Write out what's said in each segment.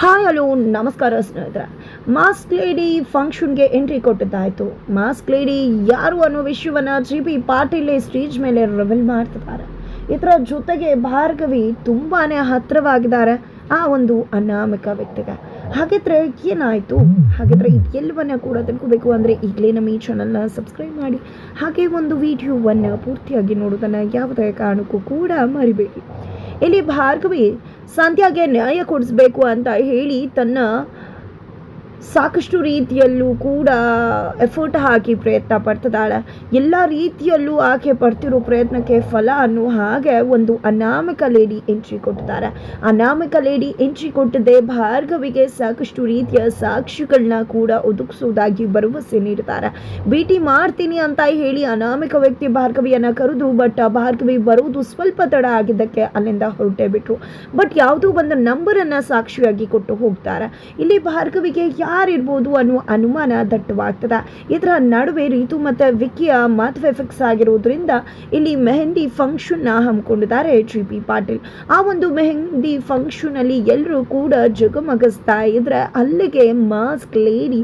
Hi hello, ನಮಸ್ಕಾರ ಸ್ನೇಹಿತರೆ. Mask lady ಫಂಕ್ಷನ್ಗೆ ಎಂಟ್ರಿ ಕೊಟ್ಟಿದ್ದಾಯಿತು. ಮಾಸ್ಕ್ ಲೇಡಿ ಯಾರು ಅನ್ನೋ ವಿಷಯವನ್ನು ಜಿ ಪಿ ಪಾಟೀಲ್ ಸ್ಟೇಜ್ ಮೇಲೆ ರಿವೀಲ್ ಮಾಡ್ತಿದ್ದಾರೆ. ಇದರ ಜೊತೆಗೆ ಭಾರ್ಗವಿ ತುಂಬಾ ಹತ್ತಿರವಾಗಿದ್ದಾರೆ. ಆ ಒಂದು ಅನಾಮಿಕ ವ್ಯಕ್ತಿಗೆ. ಹಾಗಿದ್ರೆ ಏನಾಯಿತು? ಹಾಗಿದ್ರೆ ಎಲ್ಲವನ್ನ ಕೂಡ ತಿಳ್ಕೋಬೇಕು ಅಂದರೆ ಈಗಲೇ ನಮ್ಮ ಈ ಚಾನಲ್ನ ಸಬ್ಸ್ಕ್ರೈಬ್ ಮಾಡಿ. ಹಾಗೆ ಒಂದು ವಿಡಿಯೋವನ್ನು ಪೂರ್ತಿಯಾಗಿ ನೋಡೋದನ್ನು ಯಾವುದೇ ಕಾರಣಕ್ಕೂ ಕೂಡ ಮರಿಬೇಡಿ. ಇಲ್ಲಿ ಭಾರ್ಗವಿ ಸಂಧ್ಯಾಗೆ ನ್ಯಾಯ ಕೊಡಿಸ್ಬೇಕು ಅಂತ ಹೇಳಿ ತನ್ನ ಸಾಕಷ್ಟು ರೀತಿಯಲ್ಲೂ ಕೂಡ ಎಫರ್ಟ್ ಹಾಕಿ ಪ್ರಯತ್ನ ಪಡ್ತಿದ್ದಾಳೆ. ಎಲ್ಲ ರೀತಿಯಲ್ಲೂ ಆಕೆ ಪಡ್ತಿರೋ ಪ್ರಯತ್ನಕ್ಕೆ ಫಲ ಅನ್ನೋ ಹಾಗೆ ಒಂದು ಅನಾಮಿಕ ಲೇಡಿ ಎಂಟ್ರಿ ಕೊಟ್ಟಿದ್ದಾರೆ. ಅನಾಮಿಕ ಲೇಡಿ ಎಂಟ್ರಿ ಕೊಟ್ಟದೆ ಭಾರ್ಗವಿಗೆ ಸಾಕಷ್ಟು ರೀತಿಯ ಸಾಕ್ಷಿಗಳನ್ನ ಕೂಡ ಒದಗಿಸೋದಾಗಿ ಭರವಸೆ ನೀಡಿದ್ದಾರೆ. ಭೇಟಿ ಮಾಡ್ತೀನಿ ಅಂತ ಹೇಳಿ ಅನಾಮಿಕ ವ್ಯಕ್ತಿ ಭಾರ್ಗವಿಯನ್ನು ಕರೆದು ಬಟ್ ಭಾರ್ಗವಿ ಬರುವುದು ಸ್ವಲ್ಪ ತಡ ಆಗಿದ್ದಕ್ಕೆ ಅಲ್ಲಿಂದ ಹೊರಟೇ ಬಿಟ್ರು. ಬಟ್ ಯಾವುದೋ ಒಂದು ನಂಬರನ್ನು ಸಾಕ್ಷಿಯಾಗಿ ಕೊಟ್ಟು ಹೋಗ್ತಾರೆ. ಇಲ್ಲಿ ಭಾರ್ಗವಿಗೆ ಯಾರಿರ್ಬೋದು ಅನ್ನುವ ಅನುಮಾನ ದಟ್ಟವಾಗ್ತದ. ಇದರ ನಡುವೆ ರೀತು ಮತ್ತು ವಿಕ್ಕಿಯ ಮದುವೆ ಫಿಕ್ಸ್ ಆಗಿರೋದ್ರಿಂದ ಇಲ್ಲಿ ಮೆಹಂದಿ ಫಂಕ್ಷನ್ನ ಹಮ್ಮಿಕೊಂಡಿದ್ದಾರೆ ಜಿ ಪಿ ಪಾಟೀಲ್. ಆ ಒಂದು ಮೆಹಂದಿ ಫಂಕ್ಷನಲ್ಲಿ ಎಲ್ಲರೂ ಕೂಡ ಜಗಮಗಿಸ್ತಾ ಇದ್ರೆ ಅಲ್ಲಿಗೆ ಮಾಸ್ಕ್ ಲೇಡಿ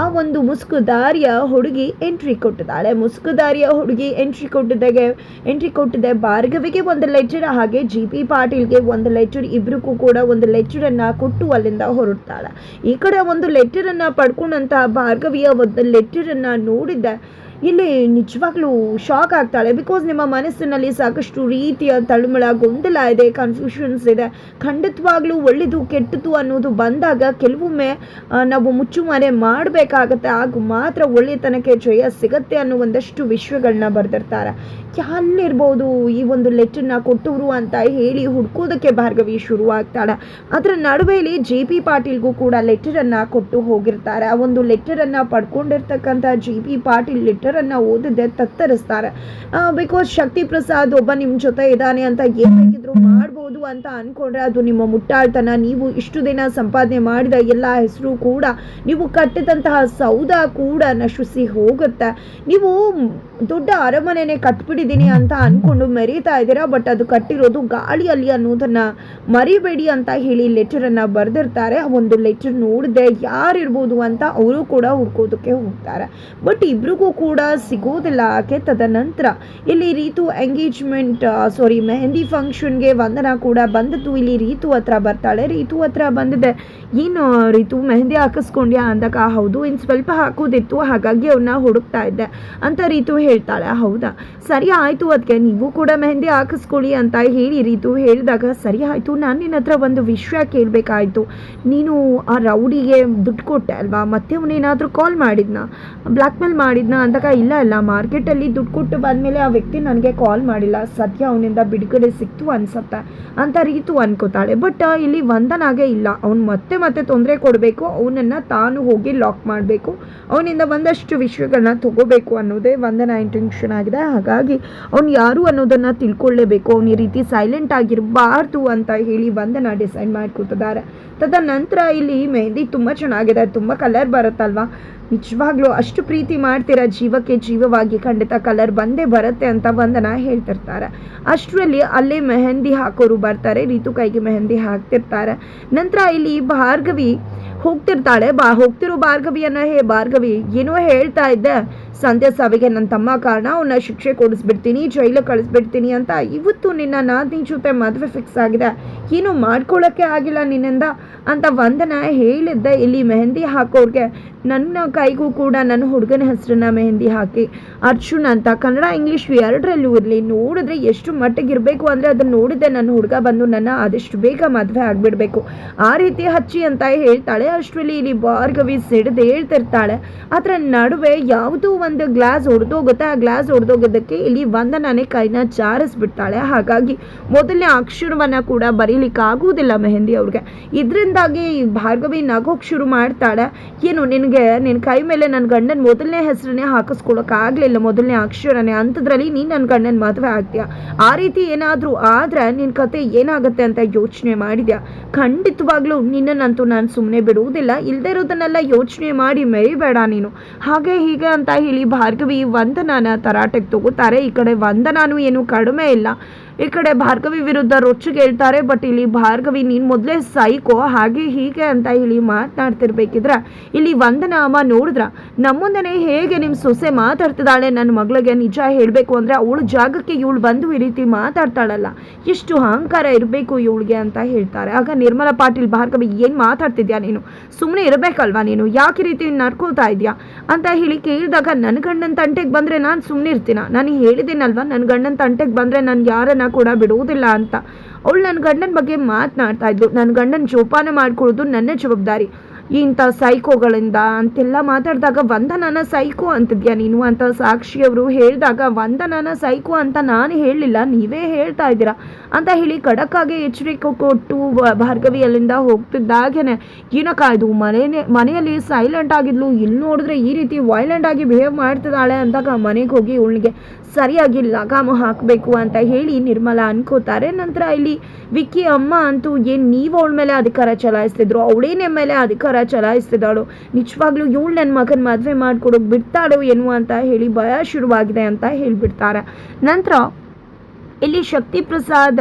ಆ ಒಂದು ಮುಸುಕುದಾರಿಯ ಹುಡುಗಿ ಎಂಟ್ರಿ ಕೊಟ್ಟಿದ್ದಾಳೆ. ಮುಸುಕುದಾರಿಯ ಹುಡುಗಿ ಎಂಟ್ರಿ ಕೊಟ್ಟಿದ್ದಾಗೆ ಎಂಟ್ರಿ ಕೊಟ್ಟಿದೆ ಭಾರ್ಗವಿಗೆ ಒಂದು ಲೆಟರ್ ಹಾಗೆ ಜಿ ಪಿ ಪಾಟೀಲ್ಗೆ ಒಂದು ಲೆಟರ್ ಇಬ್ಬರಿಗೂ ಕೂಡ ಒಂದು ಲೆಟರನ್ನು ಕೊಟ್ಟು ಅಲ್ಲಿಂದ ಹೊರಡ್ತಾಳೆ. ಈ ಕಡೆ ಒಂದು ಲೆಟರನ್ನು ಪಡ್ಕೊಂಡಂತ ಭಾರ್ಗವಿಯ ಒಂದು ಲೆಟರನ್ನು ನೋಡಿದ್ದೆ. ಇಲ್ಲಿ ನಿಜವಾಗ್ಲೂ ಶಾಕ್ ಆಗ್ತಾಳೆ. ಬಿಕಾಸ್ ನಿಮ್ಮ ಮನಸ್ಸಿನಲ್ಲಿ ಸಾಕಷ್ಟು ರೀತಿಯ ತಳುಮಳ, ಗೊಂದಲ ಇದೆ ಕನ್ಫ್ಯೂಷನ್ಸ್ ಇದೆ. ಖಂಡಿತವಾಗ್ಲೂ ಒಳ್ಳೆಯದು, ಕೆಟ್ಟದ್ದು ಅನ್ನೋದು ಬಂದಾಗ ಕೆಲವೊಮ್ಮೆ ನಾವು ಮುಚ್ಚುಮರೆ ಮಾಡಬೇಕಾಗತ್ತೆ. ಆಗ ಮಾತ್ರ ಒಳ್ಳೆತನಕ್ಕೆ ಜಯ ಸಿಗತ್ತೆ ಅನ್ನೋ ಒಂದಷ್ಟು ವಿಷಯಗಳನ್ನ ಬರೆದಿರ್ತಾರೆ. ಅಲ್ಲಿರ್ಬೋದು ಈ ಒಂದು ಲೆಟರ್ನ ಕೊಟ್ಟವರು ಅಂತ ಹೇಳಿ ಹುಡ್ಕೋದಕ್ಕೆ ಭಾರ್ಗವಿ ಶುರು ಆಗ್ತಾಳೆ ಅದರ ನಡುವೆಯಲ್ಲಿ ಜೆ ಪಿ ಪಾಟೀಲ್ಗೂ ಕೂಡ ಲೆಟರನ್ನು ಕೊಟ್ಟು ಹೋಗಿರ್ತಾರೆ. ಆ ಒಂದು ಲೆಟರನ್ನು ಪಡ್ಕೊಂಡಿರ್ತಕ್ಕಂಥ ಜೆ ಪಿ ಪಾಟೀಲ್ ಲೆಟರನ್ನು ಓದಿದ್ದೆ ತತ್ತರಿಸ್ತಾರೆ. ಬಿಕಾಸ್ ಶಕ್ತಿ ಪ್ರಸಾದ್ ಒಬ್ಬ ನಿಮ್ಮ ಜೊತೆ ಇದ್ದಾನೆ ಅಂತ ಏನ್ ಬೇಕಿದ್ರು ಮಾಡ್ಬೋದು ಅಂತ ಅನ್ಕೊಂಡ್ರೆ ಅದು ನಿಮ್ಮ ಮುಟ್ಟಾಳ್ತನ. ನೀವು ಇಷ್ಟು ದಿನ ಸಂಪಾದನೆ ಮಾಡಿದ ಎಲ್ಲ ಹೆಸರು ಕೂಡ, ನೀವು ಕಟ್ಟಿದಂತಹ ಸೌಧ ಕೂಡ ನಶಿಸಿ ಹೋಗುತ್ತೆ. ನೀವು ದೊಡ್ಡ ಅರಮನೆನೆ ಕಟ್ಬಿಟ್ಟಿದ್ದೀನಿ ಅಂತ ಅನ್ಕೊಂಡು ಮೆರೀತಾ ಇದ್ದೀರಾ? ಬಟ್ ಅದು ಕಟ್ಟಿರೋದು ಗಾಳಿಯಲ್ಲಿ ಅನ್ನೋದನ್ನ ಮರಿಬೇಡಿ ಅಂತ ಹೇಳಿ ಲೆಟರನ್ನು ಬರೆದಿರ್ತಾರೆ. ಆ ಒಂದು ಲೆಟರ್ ನೋಡಿದೆ ಯಾರಿರ್ಬೋದು ಅಂತ ಅವರು ಕೂಡ ಹುಡ್ಕೋದಕ್ಕೆ ಹೋಗ್ತಾರೆ. ಬಟ್ ಇಬ್ರಿಗೂ ಕೂಡ ಸಿಗೋದಿಲ್ಲ ಆಕೆ. ತದನಂತರ ಇಲ್ಲಿ ರೀತು ಎಂಗೇಜ್ಮೆಂಟ್ ಸಾರಿ ಮೆಹಂದಿ ಫಂಕ್ಷನ್ಗೆ ವಂದನ ಕೂಡ ಬಂದದ್ದು. ಇಲ್ಲಿ ರೀತು ಹತ್ರ ಬರ್ತಾಳೆ. ರೀತು ಹತ್ರ ಬಂದಿದೆ. ಏನು ರೀತು? ಮೆಹಂದಿ ಹಾಕಿಸ್ಕೊಂಡ್ಯಾ ಅಂದಾಗ, ಹೌದು ಇನ್ನು ಸ್ವಲ್ಪ ಹಾಕೋದಿತ್ತು. ಹಾಗಾಗಿ ಅವನ್ನ ಹುಡುಕ್ತಾ ಇದ್ದೆ. ಅಂತ ರೀತು ಹೇಳ್ತಾಳೆ, ಹೌದಾ? ಸರಿ ಆಯಿತು ಅದಕ್ಕೆ ನೀವು ಕೂಡ ಮೆಹಂದಿ ಹಾಕಿಸ್ಕೊಳ್ಳಿ ಅಂತ ಹೇಳಿ ರೀತು ಹೇಳಿದಾಗ, ಸರಿ ಆಯಿತು, ನಾನು ನಿನ್ನ ಹತ್ರ ಒಂದು ವಿಷಯ ಕೇಳಬೇಕಾಯ್ತು. ನೀನು ಆ ರೌಡಿಗೆ ದುಡ್ಡು ಕೊಟ್ಟೆ ಅಲ್ವಾ? ಮತ್ತೆ ಅವನೇನಾದರೂ ಕಾಲ್ ಮಾಡಿದ್ನ? ಬ್ಲ್ಯಾಕ್ ಮೇಲ್ ಮಾಡಿದ್ನಾ? ಅಂದಾಗ, ಇಲ್ಲ ಇಲ್ಲ, ಮಾರ್ಕೆಟಲ್ಲಿ ದುಡ್ಡು ಕೊಟ್ಟು ಬಂದಮೇಲೆ ಆ ವ್ಯಕ್ತಿ ನನಗೆ ಕಾಲ್ ಮಾಡಿಲ್ಲ. ಸದ್ಯ ಅವನಿಂದ ಬಿಡುಗಡೆ ಸಿಕ್ತು ಅನ್ಸತ್ತೆ, ಅಂತ ರೀತು ಅನ್ಕೋತಾಳೆ. ಬಟ್ ಇಲ್ಲಿ ವಂದನಾಗೆ ಇಲ್ಲ. ಅವ್ನು ಮತ್ತೆ ಮತ್ತೆ ತೊಂದರೆ ಕೊಡಬೇಕು. ಅವನನ್ನು ತಾನು ಹೋಗಿ ಲಾಕ್ ಮಾಡಬೇಕು. ಅವನಿಂದ ಒಂದಷ್ಟು ವಿಷಯಗಳನ್ನ ತಗೋಬೇಕು ಅನ್ನೋದೇ ವಂದನ ಇಂಟೆನ್ಷನ್ ಆಗಿದೆ. ಹಾಗಾಗಿ ಅವ್ನು ಯಾರು ಅನ್ನೋದನ್ನು ತಿಳ್ಕೊಳ್ಳೇಬೇಕು. ಅವ್ನು ಈ ರೀತಿ ಸೈಲೆಂಟ್ ಆಗಿರಬಾರ್ದು ಅಂತ ಹೇಳಿ ವಂದನ ಡಿಸೈಡ್ ಮಾಡ್ಕೊತಿದ್ದಾರೆ. ತದನಂತರ ಇಲ್ಲಿ ಮೆಹಂದಿ ತುಂಬ ಚೆನ್ನಾಗಿದೆ. ತುಂಬ ಕಲರ್ ಬರುತ್ತಲ್ವಾ? ನಿಜವಾಗ್ಲೂ ಅಷ್ಟು ಪ್ರೀತಿ ಮಾಡ್ತೀರಾ? ಜೀವಕ್ಕೆ ಜೀವವಾಗಿ ಖಂಡಿತ ಕಲರ್ ಬಂದೇ ಬರುತ್ತೆ ಅಂತ ವಂದನ ಹೇಳ್ತಿರ್ತಾರೆ. ಅಷ್ಟರಲ್ಲಿ ಅಲ್ಲೇ ಮೆಹಂದಿ ಹಾಕೋರು ಬರ್ತಾರೆ, ರೀತು ಕೈಗೆ ಮೆಹಂದಿ ಹಾಕ್ತಿರ್ತಾರೆ. ನಂತರ ಇಲ್ಲಿ ಭಾರ್ಗವಿ ಹೋಗ್ತಿರ್ತಾಳೆ. ಬಾ, ಹೋಗ್ತಿರೋ ಭಾರ್ಗವಿಯನ್ನ ಹೇ, ಭಾರ್ಗವಿ, ಏನೋ ಹೇಳ್ತಾ ಇದ್ದೆ. ಸಂಧ್ಯಾ ಸಾವಿಗೆ ನನ್ನ ತಮ್ಮ ಕಾರಣ ಅವನ್ನ ಶಿಕ್ಷೆ ಕೊಡಿಸ್ಬಿಡ್ತೀನಿ ಜೈಲಿಗೆ ಕಳಿಸ್ಬಿಡ್ತೀನಿ ಅಂತ. ಇವತ್ತು ನಿನ್ನ ನಾದಿನ ಜೊತೆ ಮದುವೆ ಫಿಕ್ಸ್ ಆಗಿದೆ. ಏನು ಮಾಡ್ಕೊಳ್ಳೋಕ್ಕೆ ಆಗಿಲ್ಲ ನಿನ್ನಿಂದ ಅಂತ ವಂದನ ಹೇಳಿದ್ದೆ. ಇಲ್ಲಿ ಮೆಹಂದಿ ಹಾಕೋರ್ಗೆ ನನ್ನ ಕೈಗೂ ಕೂಡ ನನ್ನ ಹುಡುಗನ ಹೆಸರನ್ನ ಮೆಹಂದಿ ಹಾಕಿ. ಅರ್ಜುನ್ ಅಂತ ಕನ್ನಡ, ಇಂಗ್ಲೀಷ್ ಎರಡರಲ್ಲೂ ಇರಲಿ. ನೋಡಿದ್ರೆ ಎಷ್ಟು ಮಟ್ಟಿಗೆ ಇರಬೇಕು ಅಂದರೆ ಅದನ್ನು ನೋಡಿದ್ದೆ ನನ್ನ ಹುಡುಗ ಬಂದು ನನ್ನ ಆದಷ್ಟು ಬೇಗ ಮದುವೆ ಆಗಿಬಿಡಬೇಕು. ಆ ರೀತಿ ಹಚ್ಚಿ ಅಂತ ಹೇಳ್ತಾಳೆ. ಅಷ್ಟರಲ್ಲಿ ಇಲ್ಲಿ ಭಾರ್ಗವಿ ಸಿಡಿದು ಹೇಳ್ತಿರ್ತಾಳೆ. ಅದರ ನಡುವೆ ಯಾವುದೋ ಒಂದು ಗ್ಲಾಸ್ ಹೊಡೆದೋಗುತ್ತೆ ಆ ಗ್ಲಾಸ್ ಹೊಡೆದೋಗೋದಕ್ಕೆ ಇಲ್ಲಿ ವಂದನಾನೇ ಕೈನ ಚಾರಿಸ್ಬಿಡ್ತಾಳೆ. ಹಾಗಾಗಿ ಮೊದಲನೇ ಅಕ್ಷರವನ್ನು ಕೂಡ ಬರೀಲಿಕ್ಕೆ ಆಗುವುದಿಲ್ಲ ಮೆಹಂದಿ ಅವ್ರಿಗೆ. ಇದರಿಂದಾಗಿ ಭಾರ್ಗವಿ ನಗೋಕ್ ಶುರು ಮಾಡ್ತಾಳೆ. ಏನು ನಿನಗೆ ನಿನ್ನ ಕೈ ಮೇಲೆ ನನ್ನ ಗಂಡನ ಮೊದಲನೇ ಹೆಸರನ್ನೇ ಹಾಕಿಸ್ಕೊಳಕ್ಕಾಗಲಿಲ್ಲ ಮೊದಲನೇ ಅಕ್ಷರನೇ. ಅಂಥದ್ರಲ್ಲಿ ನೀನು ನನ್ನ ಗಂಡನ ಮದುವೆ ಆಗ್ತೀಯಾ? ಆ ರೀತಿ ಏನಾದರೂ ಆದರೆ ನಿನ್ನ ಕತೆ ಏನಾಗುತ್ತೆ ಅಂತ ಯೋಚನೆ ಮಾಡಿದ್ಯಾ? ಖಂಡಿತವಾಗ್ಲೂ ನಿನ್ನನ್ನಂತೂ ನಾನು ಸುಮ್ಮನೆ ಬಿಡುವುದಿಲ್ಲ. ಇಲ್ಲದೆ ಇರೋದನ್ನೆಲ್ಲ ಯೋಚನೆ ಮಾಡಿ ಮೆರಿಬೇಡ ನೀನು. ಹಾಗೆ ಹೀಗೆ ಅಂತ ಹೇಳಿ ಭಾರ್ಗವಿ ವಂದನಾನ ತರಾಟೆಗೆ ತಗೋತಾರೆ. ಈ ಕಡೆ ವಂದನಾನು ಏನು ಕಡಿಮೆ ಇಲ್ಲ. ಈ ಕಡೆ ಭಾರ್ಗವಿ ವಿರುದ್ಧ ರೊಚ್ಚಿಗೆ ಹೇಳ್ತಾರೆ. ಬಟ್ ಇಲ್ಲಿ ಭಾರ್ಗವಿ ನೀನು ಮೊದಲೇ ಸೈಕೋ. ಹಾಗೆ ಹೀಗೆ ಅಂತ ಹೇಳಿ ಮಾತನಾಡ್ತಿರ್ಬೇಕಿದ್ರೆ ಇಲ್ಲಿ ವಂದನ ನೋಡಿದ್ರ? ನಮ್ಮುಂದನೆ ಹೇಗೆ ನಿಮ್ಮ ಸೊಸೆ ಮಾತಾಡ್ತಿದ್ದಾಳೆ? ನನ್ನ ಮಗಳಿಗೆ ನಿಜ ಹೇಳಬೇಕು ಅಂದರೆ ಅವಳು ಜಾಗಕ್ಕೆ ಇವಳು ಬಂದು ಈ ರೀತಿ ಮಾತಾಡ್ತಾಳಲ್ಲ. ಎಷ್ಟು ಅಹಂಕಾರ ಇರಬೇಕು ಇವಳಿಗೆ ಅಂತ ಹೇಳ್ತಾರೆ. ಆಗ ನಿರ್ಮಲಾ ಪಾಟೀಲ್, ಭಾರ್ಗವಿ, ಏನು ಮಾತಾಡ್ತಿದ್ಯಾ ನೀನು? ಸುಮ್ಮನೆ ಇರಬೇಕಲ್ವಾ ನೀನು? ಯಾಕೆ ರೀತಿ ನಡ್ಕೋತಾ ಇದೆಯಾ? ಅಂತ ಹೇಳಿ ಕೇಳಿದಾಗ ನನ್ನ ಗಂಡನ ತಂಟೆಗೆ ಬಂದರೆ ನಾನು ಸುಮ್ಮನೆ ಇರ್ತೀನ? ನಾನು ಹೇಳಿದ್ದೀನಲ್ವಾ ನನ್ನ ಗಂಡನ ತಂಟೆಗೆ ಬಂದರೆ ನಾನು ಯಾರನ್ನ ಕೂಡ ಬಿಡುವುದಿಲ್ಲ ಅಂತ. ಅವಳು ನನ್ನ ಗಂಡನ ಬಗ್ಗೆ ಮಾತನಾಡ್ತಾ ಇದ್ಲು. ನನ್ನ ಗಂಡನ ಜೋಪಾನ ಮಾಡ್ಕೊಳ್ಳೋದು ನನ್ನ ಜವಾಬ್ದಾರಿ. ಇಂಥ ಸೈಕೋಗಳಿಂದ ಅಂತೆಲ್ಲ ಮಾತಾಡಿದಾಗ, ವಂದನನ ಸೈಕೋ ಅಂತಿದ್ಯಾ ನೀನು? ಅಂತ ಸಾಕ್ಷಿಯವರು ಹೇಳಿದಾಗ, ವಂದನನ ಸೈಕೋ ಅಂತ ನಾನು ಹೇಳಲಿಲ್ಲ, ನೀವೇ ಹೇಳ್ತಾ ಇದ್ದೀರಾ? ಅಂತ ಹೇಳಿ ಖಡಕ್ಕಾಗಿ ಎಚ್ಚರಿಕೆ ಕೊಟ್ಟು ಭಾರ್ಗವಿ ಅಲ್ಲಿಂದ ಹೋಗ್ತಿದ್ದಾಗೇನೆ ಏನಕ್ಕ ಇದು ಮನೆಯೇ ಮನೆಯಲ್ಲಿ ಸೈಲೆಂಟ್ ಆಗಿದ್ಲು? ಇಲ್ಲಿ ನೋಡಿದ್ರೆ ಈ ರೀತಿ ವೈಲೆಂಟ್ ಆಗಿ ಬಿಹೇವ್ ಮಾಡ್ತಿದ್ದಾಳೆ ಅಂದಾಗ ಮನೆಗೆ ಹೋಗಿ ಇವಳಿಗೆ ಸರಿಯಾಗಿ ಲಗಾಮ ಹಾಕಬೇಕು ಅಂತ ಹೇಳಿ ನಿರ್ಮಲಾ ಅನ್ಕೋತಾರೆ. ನಂತರ ಇಲ್ಲಿ ವಿಕ್ಕಿ ಅಮ್ಮ ಅಂತೂ ಏನು ನೀವು ಅವಳ ಮೇಲೆ ಅಧಿಕಾರ ಚಲಾಯಿಸ್ತಿದ್ರು? ಅವಳೇ ನಿಮ್ಮ ಮೇಲೆ ಅಧಿಕಾರ ಚಲಾಯಿಸ್ತಿದ್ದಾಳು. ನಿಜವಾಗ್ಲೂ ಇವಳು ನನ್ನ ಮಗನ ಮದುವೆ ಮಾಡ್ಕೊಡೋಕೆ ಬಿಡ್ತಾಳೋ ಏನು ಅಂತ ಹೇಳಿ ಭಯ ಶುರುವಾಗಿದೆ ಅಂತ ಹೇಳಿಬಿಡ್ತಾರೆ. ನಂತರ ಇಲ್ಲಿ ಶಕ್ತಿ ಪ್ರಸಾದ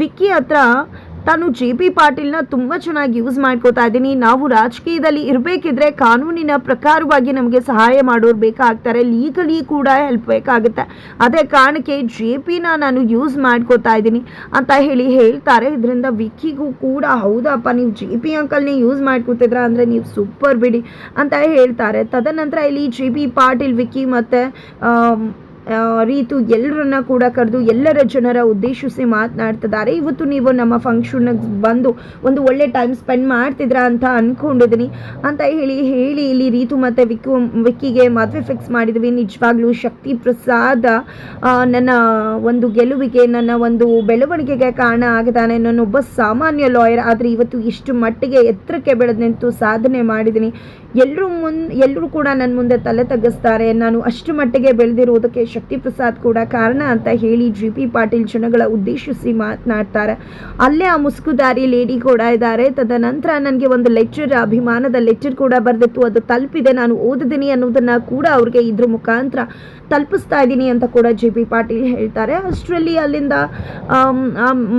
ವಿಕ್ಕಿ ಹತ್ರ ತಾನು ಜೆ ಪಿ ಪಾಟೀಲ್ನ ತುಂಬ ಚೆನ್ನಾಗಿ ಯೂಸ್ ಮಾಡ್ಕೋತಾ ಇದ್ದೀನಿ. ನಾವು ರಾಜಕೀಯದಲ್ಲಿ ಇರಬೇಕಿದ್ರೆ ಕಾನೂನಿನ ಪ್ರಕಾರವಾಗಿ ನಮಗೆ ಸಹಾಯ ಮಾಡೋರು ಬೇಕಾಗ್ತಾರೆ. ಲೀಗಲಿ ಕೂಡ ಹೆಲ್ಪ್ ಬೇಕಾಗುತ್ತೆ. ಅದೇ ಕಾರಣಕ್ಕೆ ಜೆ ಪಿನ ನಾನು ಯೂಸ್ ಮಾಡ್ಕೋತಾ ಇದ್ದೀನಿ ಅಂತ ಹೇಳಿ ಹೇಳ್ತಾರೆ. ಇದರಿಂದ ವಿಕ್ಕಿಗೂ ಕೂಡ ಹೌದಪ್ಪ, ನೀವು ಜೆ ಪಿ ಅಂಕಲ್ನೇ ಯೂಸ್ ಮಾಡ್ಕೋತಿದ್ರ ಅಂದರೆ ನೀವು ಸೂಪರ್ ಬಿಡಿ ಅಂತ ಹೇಳ್ತಾರೆ. ತದನಂತರ ಇಲ್ಲಿ ಜೆ ಪಿ ಪಾಟೀಲ್, ವಿಕ್ಕಿ ಮತ್ತು ರೀತು ಎಲ್ಲರನ್ನ ಕೂಡ ಕರೆದು ಎಲ್ಲರ ಜನರ ಉದ್ದೇಶಿಸಿ ಮಾತನಾಡ್ತಿದ್ದಾರೆ. ಇವತ್ತು ನೀವು ನಮ್ಮ ಫಂಕ್ಷನ್ಗೆ ಬಂದು ಒಂದು ಒಳ್ಳೆ ಟೈಮ್ ಸ್ಪೆಂಡ್ ಮಾಡ್ತಿದ್ರಾ ಅಂತ ಅಂದ್ಕೊಂಡಿದ್ದೀನಿ ಅಂತ ಹೇಳಿ ಹೇಳಿ ಇಲ್ಲಿ ರೀತು ಮತ್ತು ವಿಕ್ಕು, ವಿಕ್ಕಿಗೆ ಮದುವೆ ಫಿಕ್ಸ್ ಮಾಡಿದ್ವಿ. ನಿಜವಾಗ್ಲೂ ಶಕ್ತಿ ಪ್ರಸಾದ ನನ್ನ ಒಂದು ಗೆಲುವಿಗೆ, ನನ್ನ ಒಂದು ಬೆಳವಣಿಗೆಗೆ ಕಾರಣ ಆಗಿದ್ದಾನೆ. ಒಬ್ಬ ಸಾಮಾನ್ಯ ಲಾಯರ್ ಆದರೆ ಇವತ್ತು ಇಷ್ಟು ಮಟ್ಟಿಗೆ ಎತ್ತರಕ್ಕೆ ಬೆಳೆದು ನಿಂತು ಸಾಧನೆ ಮಾಡಿದ್ದೀನಿ. ಎಲ್ಲರೂ ಮುನ್ ಎಲ್ಲರೂ ಕೂಡ ನನ್ನ ಮುಂದೆ ತಲೆ ತಗ್ಗಿಸ್ತಾರೆ. ನಾನು ಅಷ್ಟು ಮಟ್ಟಿಗೆ ಬೆಳೆದಿರುವುದಕ್ಕೆ ಶಕ್ತಿ ಪ್ರಸಾದ್ ಕೂಡ ಕಾರಣ ಅಂತ ಹೇಳಿ ಜಿ ಪಿ ಪಾಟೀಲ್ ಜನಗಳ ಉದ್ದೇಶಿಸಿ ಮಾತನಾಡ್ತಾರೆ. ಅಲ್ಲೇ ಆ ಮುಸುಕುದಾರಿ ಲೇಡಿ ಕೂಡ ಇದ್ದಾರೆ. ತದನಂತರ ನನಗೆ ಒಂದು ಲೆಕ್ಚರ್ ಅಭಿಮಾನದ ಲೆಕ್ಚರ್ ಕೂಡ ಬರೆದಿತ್ತು. ಅದು ತಲುಪಿದೆ. ನಾನು ಓದಿದ್ದೀನಿ ಅನ್ನೋದನ್ನು ಕೂಡ ಅವ್ರಿಗೆ ಇದ್ರ ಮುಖಾಂತರ ತಲುಪಿಸ್ತಾ ಇದ್ದೀನಿ ಅಂತ ಕೂಡ ಜಿ ಪಿ ಪಾಟೀಲ್ ಹೇಳ್ತಾರೆ. ಅಷ್ಟರಲ್ಲಿ ಅಲ್ಲಿಂದ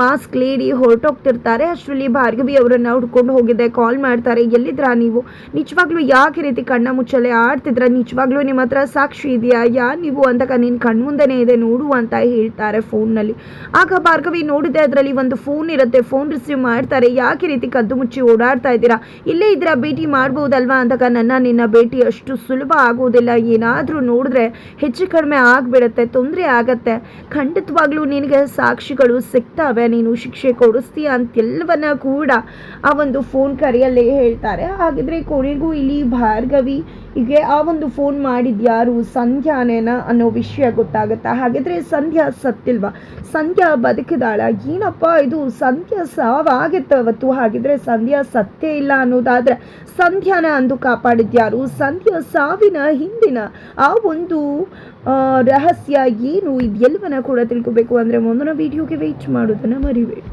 ಮಾಸ್ಕ್ ಲೇಡಿ ಹೊರಟೋಗ್ತಿರ್ತಾರೆ. ಅಷ್ಟರಲ್ಲಿ ಭಾರ್ಗವಿ ಅವರನ್ನು ಹುಡ್ಕೊಂಡು ಹೋಗಿದ್ದೆ ಕಾಲ್ ಮಾಡ್ತಾರೆ. ಎಲ್ಲಿದ್ರಾ ನೀವು? ನಿಜವಾಗ್ಲೂ ಯಾಕೆ ರೀತಿ ಕಣ್ಣ ಮುಚ್ಚಲೆ ಆಡ್ತಿದ್ರ? ನಿಜವಾಗ್ಲೂ ನಿಮ್ಮ ಹತ್ರ ಸಾಕ್ಷಿ ಇದೆಯಾ? ಯಾ, ನೀವು ಅಂತ ನಿನ್ನ ಕಣ್ಮುಂದೆನೇ ಇದೆ, ನೋಡು ಅಂತ ಹೇಳ್ತಾರೆ ಫೋನ್ನಲ್ಲಿ. ಆಗ ಭಾರ್ಗವಿ ನೋಡಿದೆ ಅದರಲ್ಲಿ ಒಂದು ಫೋನ್ ಇರುತ್ತೆ, ಫೋನ್ ರಿಸೀವ್ ಮಾಡ್ತಾರೆ. ಯಾಕೆ ರೀತಿ ಕದ್ದು ಮುಚ್ಚಿ ಓಡಾಡ್ತಾ ಇದ್ದೀರಾ? ಇಲ್ಲೇ ಇದ್ರ ಭೇಟಿ ಮಾಡ್ಬೋದಲ್ವಾ ಅಂತಕ ನನ್ನ, ನಿನ್ನ ಭೇಟಿ ಅಷ್ಟು ಸುಲಭ ಆಗೋದಿಲ್ಲ. ಏನಾದರೂ ನೋಡಿದ್ರೆ ಹೆಚ್ಚು ಕಡಿಮೆ ಆಗಿಬಿಡುತ್ತೆ, ತೊಂದರೆ ಆಗತ್ತೆ. ಖಂಡಿತವಾಗ್ಲೂ ನಿನಗೆ ಸಾಕ್ಷಿಗಳು ಸಿಗ್ತಾವೆ, ನೀನು ಶಿಕ್ಷೆ ಕೊಡಿಸ್ತೀಯ ಅಂತೆಲ್ಲವನ್ನ ಕೂಡ ಆ ಒಂದು ಫೋನ್ ಕರೆಯಲ್ಲೇ ಹೇಳ್ತಾರೆ. ಹಾಗಿದ್ರೆ ಕೊನೆಗೂ ಇಲ್ಲಿ ಭಾರ್ಗವಿ ಹೀಗೆ ಆ ಒಂದು ಫೋನ್ ಮಾಡಿದ್ಯಾರು ಸಂಧ್ಯಾನೇನ ಅನ್ನೋ ವಿಷಯ ಗೊತ್ತಾಗುತ್ತೆ? ಹಾಗಿದ್ರೆ ಸಂಧ್ಯಾ ಸತ್ತಿಲ್ವಾ? ಸಂಧ್ಯಾ ಬದುಕಿದಾಳ. ಏನಪ್ಪ ಇದು? ಸಂಧ್ಯಾ ಸಾವಾಗಿತ್ತು ಅವತ್ತು. ಹಾಗಿದ್ರೆ ಸಂಧ್ಯಾ ಸತ್ತೇ ಇಲ್ಲ ಅನ್ನೋದಾದ್ರೆ ಸಂಧ್ಯಾನ ಅಂದು ಕಾಪಾಡಿದ್ಯಾರು ಸಂಧ್ಯಾ ಸಾವಿನ ಹಿಂದಿನ ಆ ಒಂದು ರಹಸ್ಯ ಏನು? ಇದೆಲ್ಲವನ್ನ ಕೂಡ ತಿಳ್ಕೊಬೇಕು. ಅಂದರೆ ಮುಂದಿನ ವಿಡಿಯೋಗೆ ವೆಯ್ಟ್ ಮಾಡೋದನ್ನು ಮರಿಬೇಡಿ.